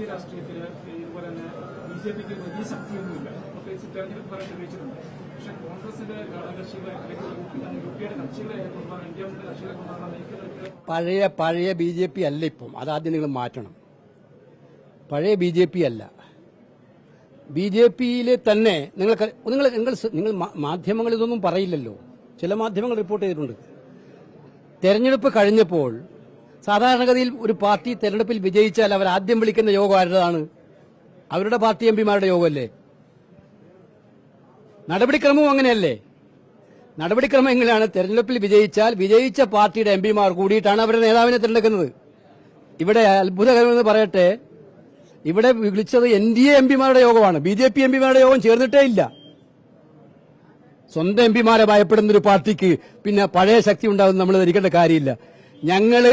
ദേശീയ രാഷ്ട്രീയത്തിൽ ഇതുപോലെ തന്നെ ബി ജെ പിക്ക് വലിയ ശക്തിയൊന്നുമില്ല. പ്രത്യേകിച്ച് തെരഞ്ഞെടുപ്പ് ഫലം തെളിയിച്ചിട്ടുണ്ട്. പക്ഷെ കോൺഗ്രസിന്റെ ഘടകകക്ഷികളെ അല്ലെങ്കിൽ യു പിയുടെ കക്ഷികളെ കൊണ്ടുപോകാൻ ഇന്ത്യ കക്ഷികളെ കൊണ്ടുപോകാൻ പഴയ പഴയ ബി ജെ പി അല്ല ഇപ്പം. അതാദ്യം നിങ്ങൾ മാറ്റണം. പഴയ ബി ജെ പി അല്ല. ബി ജെ പിയിൽ തന്നെ നിങ്ങൾ നിങ്ങൾ നിങ്ങൾ നിങ്ങൾ മാധ്യമങ്ങൾ ഇതൊന്നും പറയില്ലല്ലോ. ചില മാധ്യമങ്ങൾ റിപ്പോർട്ട് ചെയ്തിട്ടുണ്ട്. തെരഞ്ഞെടുപ്പ് കഴിഞ്ഞപ്പോൾ സാധാരണഗതിയിൽ ഒരു പാർട്ടി തെരഞ്ഞെടുപ്പിൽ വിജയിച്ചാൽ അവർ ആദ്യം വിളിക്കുന്ന യോഗം ആരുടേതാണ്? അവരുടെ പാർട്ടി എം പിമാരുടെ യോഗമല്ലേ? നടപടിക്രമവും അങ്ങനെയല്ലേ? നടപടിക്രമം എങ്ങനെയാണ്? തെരഞ്ഞെടുപ്പിൽ വിജയിച്ചാൽ വിജയിച്ച പാർട്ടിയുടെ എം പിമാർ കൂടിയിട്ടാണ് അവരുടെ നേതാവിനെ തിരഞ്ഞെടുക്കുന്നത്. ഇവിടെ അത്ഭുതകരമെന്ന് പറയട്ടെ ഇവിടെ വിളിച്ചത് എൻ ഡി എ എം പിമാരുടെ യോഗമാണ്. ബി ജെ പി എം പിമാരുടെ യോഗം ചേർന്നിട്ടേ ഇല്ല. സ്വന്തം എം പിമാരെ ഭയപ്പെടുന്ന ഒരു പാർട്ടിക്ക് പിന്നെ പഴയ ശക്തി ഉണ്ടാവുന്ന നമ്മൾ ധരിക്കേണ്ട കാര്യമില്ല. ഞങ്ങൾ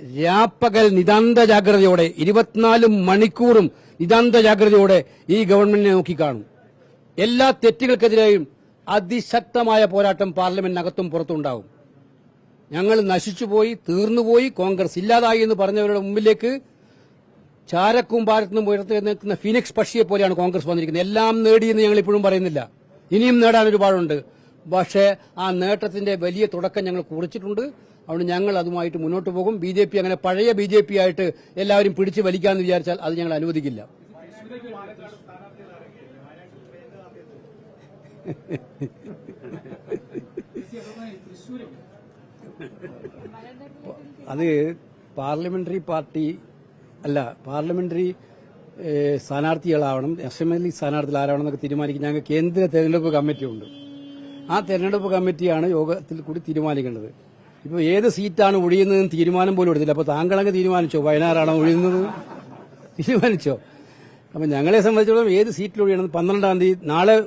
രാപ്പകൽ നിതാന്ത ജാഗ്രതയോടെ ഇരുപത്തിനാല് മണിക്കൂറും നിതാന്ത ജാഗ്രതയോടെ ഈ ഗവൺമെന്റിനെ നോക്കിക്കാണും എല്ലാ തെറ്റുകൾക്കെതിരെയും അതിശക്തമായ പോരാട്ടം പാർലമെന്റിനകത്തും പുറത്തുണ്ടാവും ഞങ്ങൾ നശിച്ചുപോയി തീർന്നുപോയി കോൺഗ്രസ് ഇല്ലാതായി എന്ന് പറഞ്ഞവരുടെ മുമ്പിലേക്ക് ചാരക്കും ചാരക്കൂമ്പാരത്തുനിന്നും ഉയർത്തി നിൽക്കുന്ന ഫിനിക്സ് പക്ഷിയെ പോലെയാണ് കോൺഗ്രസ് വന്നിരിക്കുന്നത്. എല്ലാം നേടിയെന്ന് ഞങ്ങൾ ഇപ്പോഴും പറയുന്നില്ല. ഇനിയും നേടാൻ ഒരുപാടുണ്ട്. പക്ഷേ ആ നേട്ടത്തിന്റെ വലിയ തുടക്കം ഞങ്ങൾ കുറിച്ചിട്ടുണ്ട്. അതുകൊണ്ട് ഞങ്ങൾ അതുമായിട്ട് മുന്നോട്ട് പോകും. ബി ജെ പി അങ്ങനെ പഴയ ബി ജെ പി ആയിട്ട് എല്ലാവരും പിടിച്ചു വലിക്കാമെന്ന് വിചാരിച്ചാൽ അത് ഞങ്ങൾ അനുവദിക്കില്ല. അത് പാർലമെന്ററി പാർട്ടി അല്ല പാർലമെന്ററി സ്ഥാനാർത്ഥികളാവണം അസംബ്ലി സ്ഥാനാർത്ഥികൾ ആരാവണം എന്നൊക്കെ തീരുമാനിക്കും. ഞങ്ങൾക്ക് കേന്ദ്ര തെരഞ്ഞെടുപ്പ് കമ്മിറ്റി ഉണ്ട് ആ തെരഞ്ഞെടുപ്പ് കമ്മിറ്റിയാണ് യോഗത്തിൽ കൂടി തീരുമാനിക്കേണ്ടത്. ഇപ്പോൾ ഏത് സീറ്റാണ് ഒഴിയുന്നതെന്ന് തീരുമാനം പോലും എടുത്തില്ല. അപ്പോൾ താങ്കളങ്ങ് തീരുമാനിച്ചോ? വയനാടാണോ ഒഴിയുന്നത്? തീരുമാനിച്ചോ? അപ്പം ഞങ്ങളെ സംബന്ധിച്ചിടത്തോളം ഏത് സീറ്റിൽ ഒഴിയണം? പന്ത്രണ്ടാം തീയതി നാളെ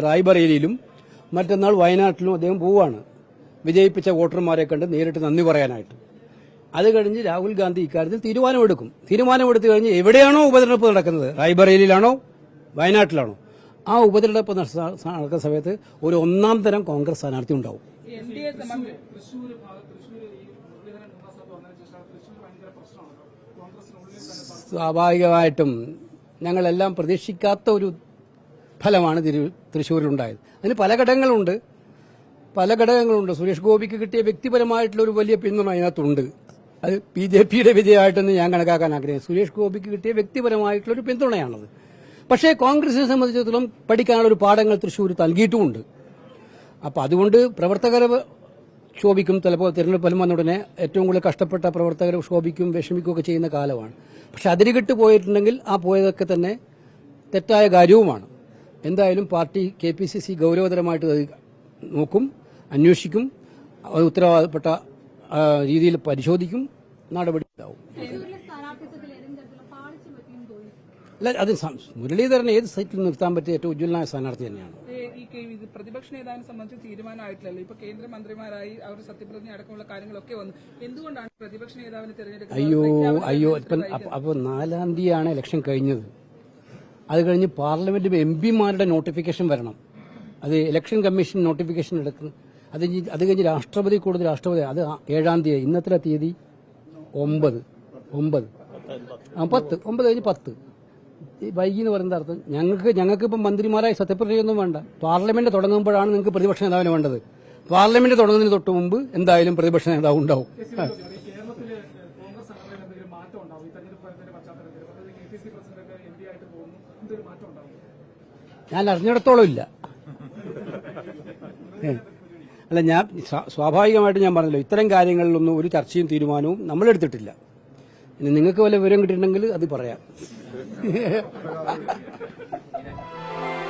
റായ്ബറേലിയിലും മറ്റന്നാൾ വയനാട്ടിലും അദ്ദേഹം പോവുകയാണ് വിജയിപ്പിച്ച വോട്ടർമാരെ കണ്ട് നേരിട്ട് നന്ദി പറയാനായിട്ട്. അത് കഴിഞ്ഞ് രാഹുൽ ഗാന്ധി ഇക്കാര്യത്തിൽ തീരുമാനമെടുക്കും. തീരുമാനമെടുത്തു കഴിഞ്ഞ് എവിടെയാണോ ഉപതെരഞ്ഞെടുപ്പ് നടക്കുന്നത്? റായ്ബറേലിയിലാണോ? വയനാട്ടിലാണോ? ആ ഉപതെരഞ്ഞെടുപ്പ് നട- നടക്കുന്ന സമയത്ത് ഒരു ഒന്നാം തരം കോൺഗ്രസ് സ്ഥാനാർത്ഥി ഉണ്ടാവും. സ്വാഭാവികമായിട്ടും ഞങ്ങളെല്ലാം പ്രതീക്ഷിക്കാത്ത ഒരു ഫലമാണ് തിരു തൃശ്ശൂരിലുണ്ടായത്. അതിന് പല ഘടകങ്ങളുണ്ട്. പല ഘടകങ്ങളുണ്ട്. സുരേഷ് ഗോപിക്ക് കിട്ടിയ വ്യക്തിപരമായിട്ടുള്ള ഒരു വലിയ പിന്തുണ അതിനകത്തുണ്ട്. അത് ബി ജെ പിയുടെ വിജയമായിട്ടൊന്നും ഞാൻ കണക്കാക്കാൻ ആഗ്രഹിക്കുന്നു. സുരേഷ് ഗോപിക്ക് കിട്ടിയ വ്യക്തിപരമായിട്ടുള്ള ഒരു പിന്തുണയാണത്. പക്ഷേ കോൺഗ്രസിനെ സംബന്ധിച്ചിടത്തോളം പഠിക്കാനുള്ള ഒരു പാഠങ്ങൾ തൃശ്ശൂർ നൽകിയിട്ടുമുണ്ട്. അപ്പോൾ അതുകൊണ്ട് പ്രവർത്തകരെ ക്ഷോഭിക്കും ചിലപ്പോൾ തിരഞ്ഞെടുപ്പ് ഫലം വന്ന ഉടനെ ഏറ്റവും കൂടുതൽ കഷ്ടപ്പെട്ട പ്രവർത്തകരെ ക്ഷോഭിക്കും വിഷമിക്കുകയൊക്കെ ചെയ്യുന്ന കാലമാണ്. പക്ഷെ അതിരുകെട്ട് പോയിട്ടുണ്ടെങ്കിൽ ആ പോയതൊക്കെ തന്നെ തെറ്റായ കാര്യവുമാണ്. എന്തായാലും party K P C C ഗൗരവതരമായിട്ട് നോക്കും അന്വേഷിക്കും ഉത്തരവാദപ്പെട്ട രീതിയിൽ പരിശോധിക്കും നടപടി ഉണ്ടാവും. അല്ല അത് മുരളീധരനെ മുരളീധരൻ ഏത് സൈറ്റിൽ നിർത്താൻ പറ്റിയ ഏറ്റവും ഉജ്ജ്വലനായ സ്ഥാനാർത്ഥി തന്നെയാണ്. പ്രതിപക്ഷ നേതാവിനെ സംബന്ധിച്ച് തീരുമാനമായിട്ടില്ലല്ലോ. ഇപ്പൊ കേന്ദ്രമന്ത്രിമാരായി അവർ സത്യപ്രതിജ്ഞ അടക്കമുള്ള കാര്യങ്ങളൊക്കെ വന്നു. എന്തുകൊണ്ടാണ് പ്രതിപക്ഷ നേതാവിനെ തിരഞ്ഞെടുക്കുന്നത്? അയ്യോ അയ്യോ അപ്പൊ നാലാം തീയതിയാണ് ഇലക്ഷൻ കഴിഞ്ഞത്. അത് കഴിഞ്ഞ് പാർലമെന്റ് എം പിമാരുടെ നോട്ടിഫിക്കേഷൻ വരണം. അത് ഇലക്ഷൻ കമ്മീഷൻ നോട്ടിഫിക്കേഷൻ എടുക്കുന്നു അത് അത് കഴിഞ്ഞ് രാഷ്ട്രപതി കൂടുതൽ രാഷ്ട്രപതി അത് ഏഴാം തീയതി ഇന്നത്തെ തീയതി ഒമ്പത്. ഒമ്പത്. ആ പത്ത്. ഒമ്പത് കഴിഞ്ഞ് പത്ത്. വൈകി എന്ന് പറയുന്നത് അർത്ഥം ഞങ്ങൾക്ക് ഞങ്ങൾക്ക് ഇപ്പം മന്ത്രിമാരായി സത്യപ്രതിജ്ഞയൊന്നും വേണ്ട. പാർലമെന്റ് തുടങ്ങുമ്പോഴാണ് നിങ്ങൾക്ക് പ്രതിപക്ഷ നേതാവിനെ വേണ്ടത്. പാർലമെന്റ് തുടങ്ങുന്നതിന് തൊട്ട് മുമ്പ് എന്തായാലും പ്രതിപക്ഷ നേതാവ് ഉണ്ടാവും. ഞാൻ അറിഞ്ഞിടത്തോളം ഇല്ല. അല്ല ഞാൻ സ്വാഭാവികമായിട്ട് ഞാൻ പറഞ്ഞല്ലോ ഇത്തരം കാര്യങ്ങളിലൊന്നും ഒരു ചർച്ചയും തീരുമാനവും നമ്മൾ എടുത്തിട്ടില്ല ഇനി നിങ്ങൾക്ക് വല്ല വിവരം കിട്ടിയിട്ടുണ്ടെങ്കിൽ അത് പറയാം.